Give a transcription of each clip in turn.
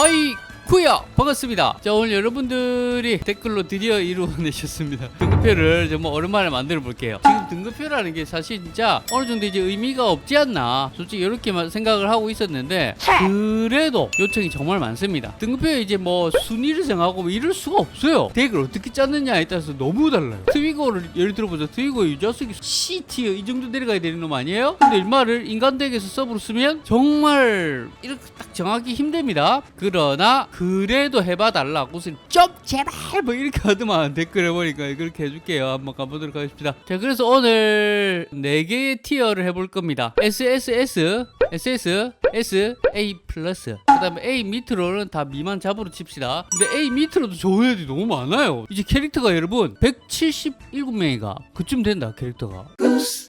하이 쿠야 반갑습니다. 자 오늘 여러분들이 댓글로 드디어 이루어내셨습니다. 등급표를 정말 오랜만에 만들어 볼게요. 지금 등급표라는 게 사실 진짜 어느 정도 이제 의미가 없지 않나 솔직히 이렇게만 생각을 하고 있었는데 그래도 요청이 정말 많습니다. 등급표에 이제 뭐 순위를 정하고 뭐 이럴 수가 없어요. 덱을 어떻게 짰느냐에 따라서 너무 달라요. 트위거를 예를 들어보자. 트위거 유저석이 C티어 이 정도 내려가야 되는 놈 아니에요? 근데 일말을 인간 덱에서 서브로 쓰면 정말 이렇게 딱 정하기 힘듭니다. 그러나 그 래도 해봐달라고 좀 제발 뭐 이렇게 하더만 댓글 해보니까 그렇게 해줄게요. 한번 가보도록 하겠습니다. 자 그래서 오늘 네 개의 티어를 해볼 겁니다. SSS, SS, S, A 플러스. 그 다음에 A 밑으로는 다 미만 잡으로 칩시다. 근데 A 밑으로도 좋은 애들이 너무 많아요. 이제 캐릭터가 여러분 177명이가 그쯤 된다 캐릭터가.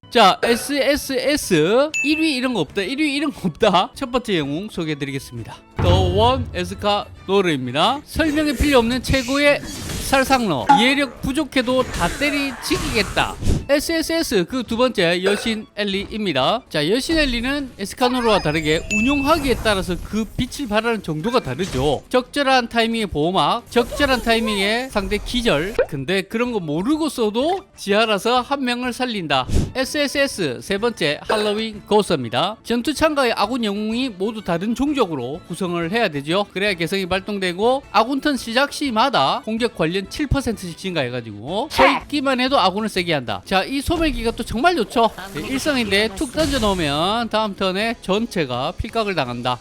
자, SSS 1위 이런 거 없다. 1위 이런 거 없다. 첫 번째 영웅 소개해드리겠습니다. 더원 에스카 노르입니다. 설명이 필요 없는 최고의 살상러. 이해력 부족해도 다 때리지기겠다. SSS 그 두 번째 여신 엘리입니다. 자, 여신 엘리는 에스카노르와 다르게 운용하기에 따라서 그 빛을 발하는 정도가 다르죠. 적절한 타이밍에 보호막, 적절한 타이밍에 상대 기절. 근데 그런 거 모르고 써도 지하라서 한 명을 살린다. SSS 세 번째 할로윈 고서입니다. 전투 참가의 아군 영웅이 모두 다른 종족으로 구성을 해야 되죠. 그래야 개성이 발동되고 아군 턴 시작 시마다 공격 관련 7%씩 증가해가지고 서 있기만 해도 아군을 세게 한다. 자, 이 소멸기가 또 정말 좋죠. 네, 일성인데 툭 던져 놓으면 다음 턴에 전체가 필각을 당한다.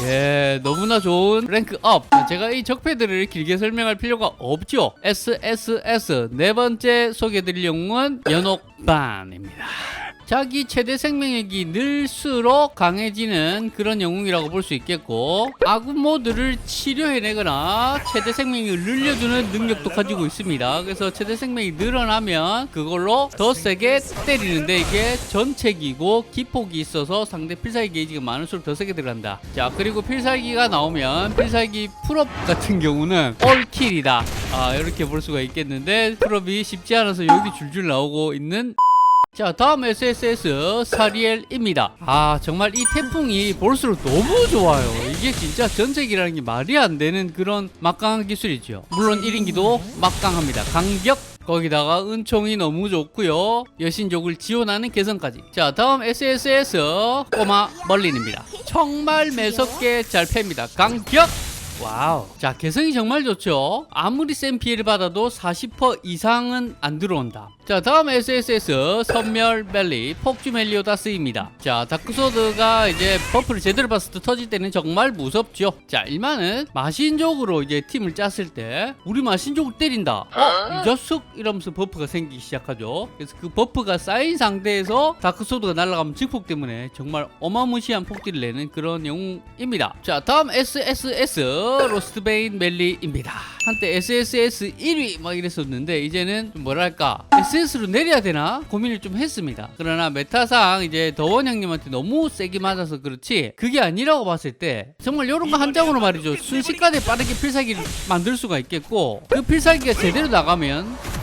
예, 너무나 좋은 랭크업. 자, 제가 이 적패들을 길게 설명할 필요가 없죠. SSS 네 번째 소개드릴 영웅은 연옥반입니다. 자기 최대 생명력이 늘수록 강해지는 그런 영웅이라고 볼 수 있겠고 아군 모드를 치료해내거나 최대 생명력을 늘려주는 능력도 가지고 있습니다. 그래서 최대 생명이 늘어나면 그걸로 더 세게 때리는데 이게 전체기고 기폭이 있어서 상대 필살기 게이지가 많을수록 더 세게 들어간다. 자 그리고 필살기가 나오면 필살기 풀업 같은 경우는 올킬이다. 아 이렇게 볼 수가 있겠는데 풀업이 쉽지 않아서 여기 줄줄 나오고 있는 자 다음 SSS 사리엘입니다. 아 정말 이 태풍이 볼수록 너무 좋아요. 이게 진짜 전쟁이라는 게 말이 안 되는 그런 막강한 기술이죠. 물론 1인기도 막강합니다. 강력 거기다가 은총이 너무 좋고요. 여신족을 지원하는 개성까지. 자 다음 SSS 꼬마 멀린입니다. 정말 매섭게 잘 팹니다. 강력 와우. 자, 개성이 정말 좋죠. 아무리 센 피해를 받아도 40% 이상은 안 들어온다. 자, 다음 SSS 선멸 벨리 폭주 멜리오다스입니다. 자, 다크소드가 이제 버프를 제대로 봤을 때 터질 때는 정말 무섭죠. 자, 일만은 마신족으로 이제 팀을 짰을 때 우리 마신족을 때린다. 어, 이 자식 이러면서 버프가 생기기 시작하죠. 그래서 그 버프가 쌓인 상태에서 다크소드가 날아가면 직폭 때문에 정말 어마무시한 폭딜을 내는 그런 영웅입니다. 자, 다음 SSS 로스트베인 멜리입니다. 한때 SSS 1위 막 이랬었는데 이제는 좀 뭐랄까 SS로 내려야 되나 고민을 좀 했습니다. 그러나 메타상 이제 더원 형님한테 너무 세게 맞아서 그렇지 그게 아니라고 봤을 때 정말 이런 거 한 장으로 말이죠 순식간에 빠르게 필살기를 만들 수가 있겠고 그 필살기가 제대로 나가면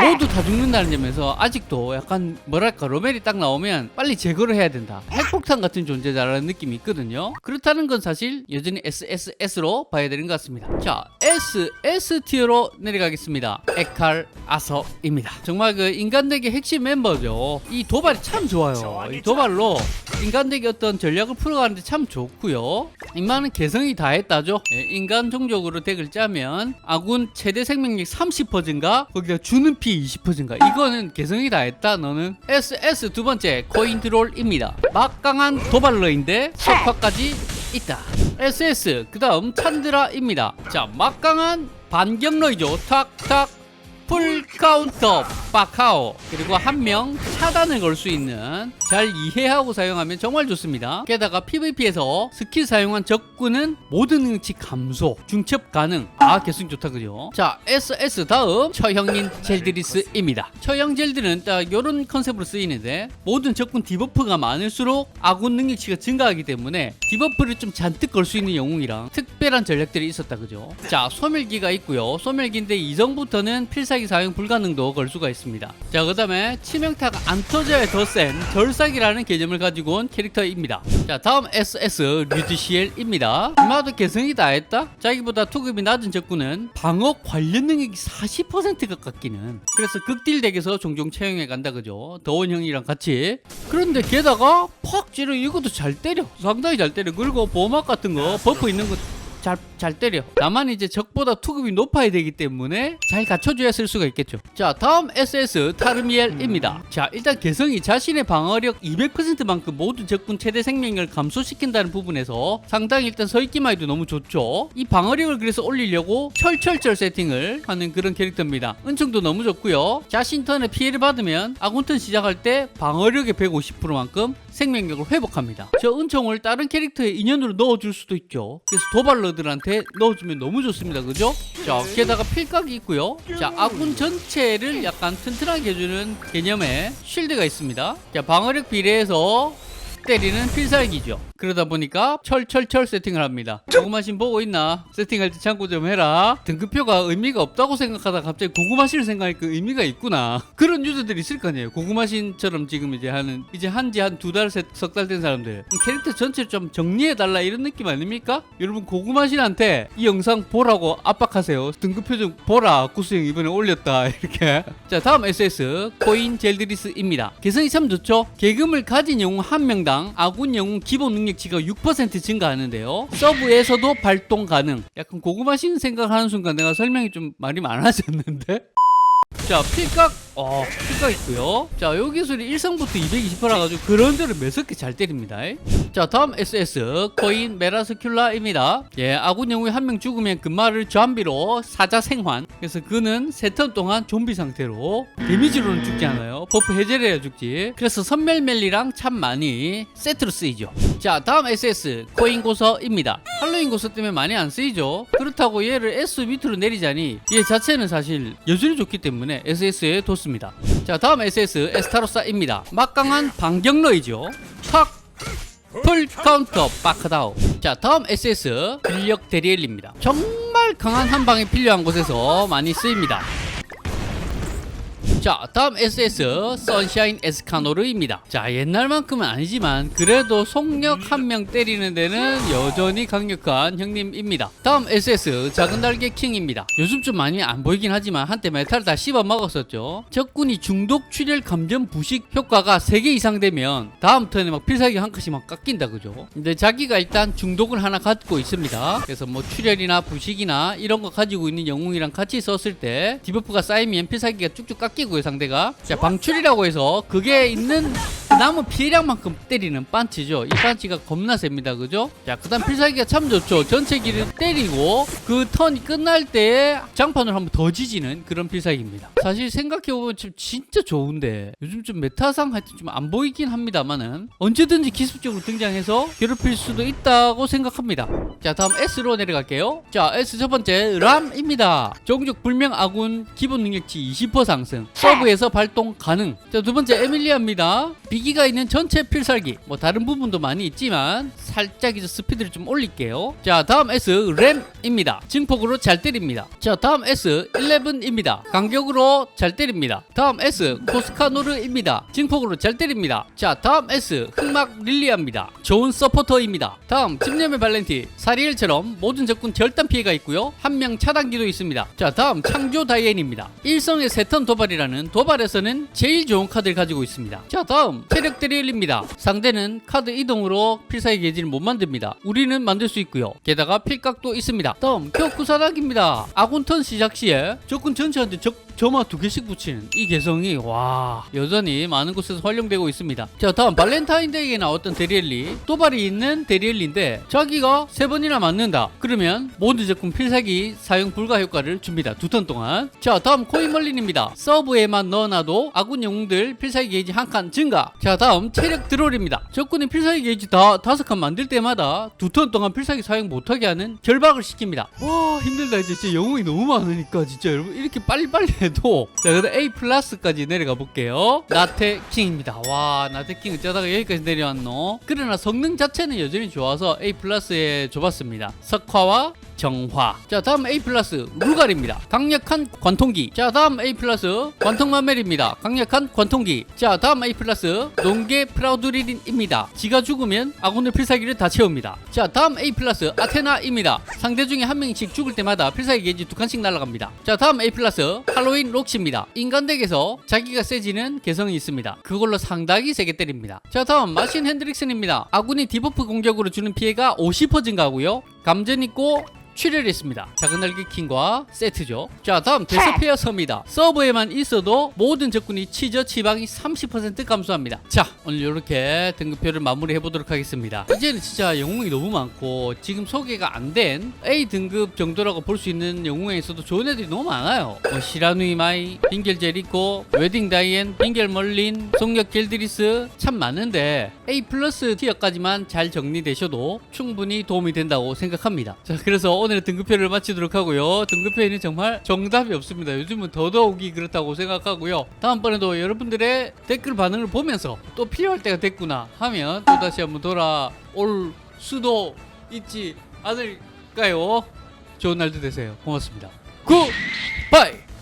모두 다 죽는다는 점에서 아직도 약간 뭐랄까 로멜이 딱 나오면 빨리 제거를 해야 된다. 핵폭탄 같은 존재다라는 느낌이 있거든요. 그렇다는 건 사실 여전히 SSS로 봐야 되는 것 같습니다. 자 SS 티어로 내려가겠습니다. 에칼 아서입니다. 정말 그 인간덱의 핵심 멤버죠. 이 도발이 참 좋아요. 이 도발로 인간덱의 어떤 전략을 풀어가는데 참 좋고요. 인마는 개성이 다했다죠. 예, 인간 종족으로 덱을 짜면 아군 최대 생명력 30% 증가? 거기다 주는 피20% 증가? 이거는 개성이 다했다 너는. SS 두 번째 코인트롤입니다. 막강한 도발러인데 석화까지 있다. SS 그 다음 찬드라입니다. 자 막강한 반격러이죠. 탁탁 풀 카운터 파카오 그리고 한 명 차단을 걸 수 있는 잘 이해하고 사용하면 정말 좋습니다. 게다가 PVP에서 스킬 사용한 적군은 모든 능력치 감소 중첩 가능. 아 개성 좋다 그죠? 자 SS 다음 처형인 젤드리스입니다. 처형 젤드는 딱 요런 컨셉으로 쓰이는데 모든 적군 디버프가 많을수록 아군 능력치가 증가하기 때문에 디버프를 좀 잔뜩 걸 수 있는 영웅이랑 특별한 전략들이 있었다 그죠? 자 소멸기가 있고요. 소멸기인데 이전부터는 필살 필살기 사용 불가능도 걸 수가 있습니다. 자, 그 다음에 치명타가 안 터져야 더 센 절삭이라는 개념을 가지고 온 캐릭터입니다. 자, 다음 SS 류드시엘입니다. 이마도 개성이 다 했다? 자기보다 투급이 낮은 적군은 방어 관련 능력이 40%가 깎이는 그래서 극딜 덱에서 종종 채용해 간다 그죠? 더원 형이랑 같이 그런데 게다가 팍 찌르 이것도 잘 때려 상당히 잘 때려 그리고 보호막 같은 거 버프 있는 거 잘, 잘 때려. 다만 이제 적보다 투급이 높아야 되기 때문에 잘 갖춰줘야 쓸 수가 있겠죠. 자, 다음 SS 타르미엘입니다. 자, 일단 개성이 자신의 방어력 200%만큼 모든 적군 최대 생명을 감소시킨다는 부분에서 상당히 일단 서있기만 해도 너무 좋죠. 이 방어력을 그래서 올리려고 철철철 세팅을 하는 그런 캐릭터입니다. 은총도 너무 좋고요. 자신 턴에 피해를 받으면 아군 턴 시작할 때 방어력의 150%만큼 생명력을 회복합니다. 저 은총을 다른 캐릭터의 인연으로 넣어줄 수도 있죠. 그래서 도발러들한테 넣어주면 너무 좋습니다. 그죠? 자, 게다가 필각이 있고요. 자, 아군 전체를 약간 튼튼하게 해주는 개념의 쉴드가 있습니다. 자, 방어력 비례해서 때리는 필살기죠. 그러다 보니까 철철철 세팅을 합니다. 고구마신 보고 있나? 세팅할 때 참고 좀 해라. 등급표가 의미가 없다고 생각하다 갑자기 고구마신을 생각하니까 의미가 있구나. 그런 유저들이 있을 거 아니에요. 고구마신처럼 지금 이제 하는 이제 한지 한 두 달, 석 달 된 사람들 캐릭터 전체를 좀 정리해 달라 이런 느낌 아닙니까? 여러분 고구마신한테 이 영상 보라고 압박하세요. 등급표 좀 보라. 구스형 이번에 올렸다 이렇게. 자 다음 SS 코인 젤드리스입니다. 개성이 참 좋죠. 계금을 가진 영웅 한 명당 아군 영웅 기본 능력치가 6% 증가하는데요. 서브에서도 발동 가능. 약간 고구마 신 생각하는 순간 내가 설명이 좀 말이 많아졌는데. 자 필각. 어 필각 있고요. 자 요 기술이 1성부터 220%라 가지고 그런 데를 매섭게 잘 때립니다. 자 다음 SS 코인 메라스큘라입니다. 예 아군 영웅이 한 명 죽으면 그 말을 잠비로 사자 생환. 그래서 그는 세 턴 동안 좀비 상태로 데미지로는 죽지 않아요 버프 해제를 해야 죽지. 그래서 선멸멜리랑 참 많이 세트로 쓰이죠. 자 다음 SS 코인 고서입니다. 할로윈 고서 때문에 많이 안 쓰이죠. 그렇다고 얘를 S 밑으로 내리자니 얘 자체는 사실 여전히 좋기 때문에 SS에 뒀습니다. 자 다음 SS 에스타로사입니다. 막강한 반격러이죠. 탁풀 카운터 바크다우 자 다음 SS 근력 데리엘입니다. 정말 강한 한방이 필요한 곳에서 많이 쓰입니다 자 다음 SS 선샤인 에스카노르입니다. 자 옛날만큼은 아니지만 그래도 속력 한 명 때리는 데는 여전히 강력한 형님입니다. 다음 SS 작은 달개 킹입니다. 요즘 좀 많이 안 보이긴 하지만 한때 메탈 다 씹어 먹었었죠. 적군이 중독 출혈 감전 부식 효과가 3개 이상 되면 다음 턴에 막 필살기 한 칸씩 막 깎인다 그죠? 근데 자기가 일단 중독을 하나 갖고 있습니다. 그래서 뭐 출혈이나 부식이나 이런 거 가지고 있는 영웅이랑 같이 썼을 때 디버프가 쌓이면 필살기가 쭉쭉 깎이고요 상대가. 자 방출이라고 해서 그게 있는 남은 피해량만큼 때리는 반치죠. 이 반치가 겁나 셉니다. 그죠? 자 그 다음 필살기가 참 좋죠. 전체 길을 때리고 그 턴이 끝날 때에 장판을 한번 더 지지는 그런 필살기입니다. 사실 생각해보면 지금 진짜 좋은데 요즘 좀 메타상 하여튼 좀 안 보이긴 합니다만은 언제든지 기습적으로 등장해서 괴롭힐 수도 있다고 생각합니다. 자 다음 S로 내려갈게요. 자 S 첫 번째 람입니다. 종족 불명 아군 기본 능력치 20% 상승. 서브에서 발동 가능. 자 두 번째 에밀리아입니다. 비기 가 있는 전체 필살기. 뭐 다른 부분도 많이 있지만 살짝 이제 스피드를 좀 올릴게요. 자 다음 S 램입니다. 증폭으로 잘 때립니다. 자 다음 S 11입니다. 간격으로 잘 때립니다. 다음 S 코스카노르입니다. 증폭으로 잘 때립니다. 자 다음 S 흑막 릴리아입니다. 좋은 서포터입니다. 다음 집념의 발렌티. 사리엘처럼 모든 적군 절단 피해가 있고요. 한 명 차단기도 있습니다. 자 다음 창조 다이앤입니다. 일성의 세턴 도발이라는 도발에서는 제일 좋은 카드를 가지고 있습니다. 자 다음 체력 데리엘입니다. 상대는 카드 이동으로 필살기 게지를 못 만듭니다. 우리는 만들 수 있고요. 게다가 필각도 있습니다. 다음 격구사닥입니다. 아군 턴 시작 시에 적군 전체한테 적 점화 두 개씩 붙이는 이 개성이 와 여전히 많은 곳에서 활용되고 있습니다. 자 다음 발렌타인데이에 나왔던 데리엘리. 도발이 있는 데리엘리인데 자기가 세 번이나 맞는다. 그러면 모든 적군 필살기 사용 불가 효과를 줍니다. 두 턴 동안. 자 다음 코인멀린입니다. 서브에만 넣어놔도 아군 영웅들 필살기 게이지 한 칸 증가. 자 다음 체력 드롤입니다. 적군이 필살기 게이지 다 다섯 칸 만들 때마다 두 턴 동안 필살기 사용 못하게 하는 결박을 시킵니다. 와 힘들다. 이제 진짜 영웅이 너무 많으니까 진짜 여러분 이렇게 빨리빨리 해도 자 그다음 A 플러스까지 내려가 볼게요. 나테 킹입니다. 와 나테 킹 어쩌다가 여기까지 내려왔노? 그러나 성능 자체는 여전히 좋아서 A 플러스에 줘봤습니다. 석화와 정화. 자, 다음 A 플러스 루갈입니다. 강력한 관통기. 자, 다음 A 플러스 관통마멜입니다. 강력한 관통기. 자, 다음 A 플러스 농계 프라우드린입니다. 지가 죽으면 아군의 필살기를 다 채웁니다. 자, 다음 A 플러스 아테나입니다. 상대 중에 한 명씩 죽을 때마다 필살기 게이지 두 칸씩 날아갑니다. 자, 다음 A 플러스 할로윈 록시입니다. 인간 덱에서 자기가 세지는 개성이 있습니다. 그걸로 상당히 세게 때립니다. 자, 다음 마신 핸드릭슨입니다. 아군이 디버프 공격으로 주는 피해가 50% 증가하고요. 감전 있고 출혈했습니다. 작은 날개 킹과 세트죠. 자, 다음 데스페어 섬이다. 서버에만 있어도 모든 적군이 치저 치방이 30% 감소합니다. 자, 오늘 이렇게 등급표를 마무리해 보도록 하겠습니다. 이제는 진짜 영웅이 너무 많고 지금 소개가 안 된 A 등급 정도라고 볼 수 있는 영웅에서도 좋은 애들이 너무 많아요. 뭐 시라누이 마이, 빙결 제리코, 웨딩 다이앤, 빙결 멀린, 속력 겔드리스 참 많은데 A 플러스 티어까지만 잘 정리되셔도 충분히 도움이 된다고 생각합니다. 자, 그래서 오늘의 등급표를 마치도록 하고요. 등급표에는 정말 정답이 없습니다. 요즘은 더더욱이 그렇다고 생각하고요. 다음번에도 여러분들의 댓글 반응을 보면서 또 필요할 때가 됐구나 하면 또 다시 한번 돌아올 수도 있지 않을까요? 좋은 날도 되세요. 고맙습니다. 굿바이!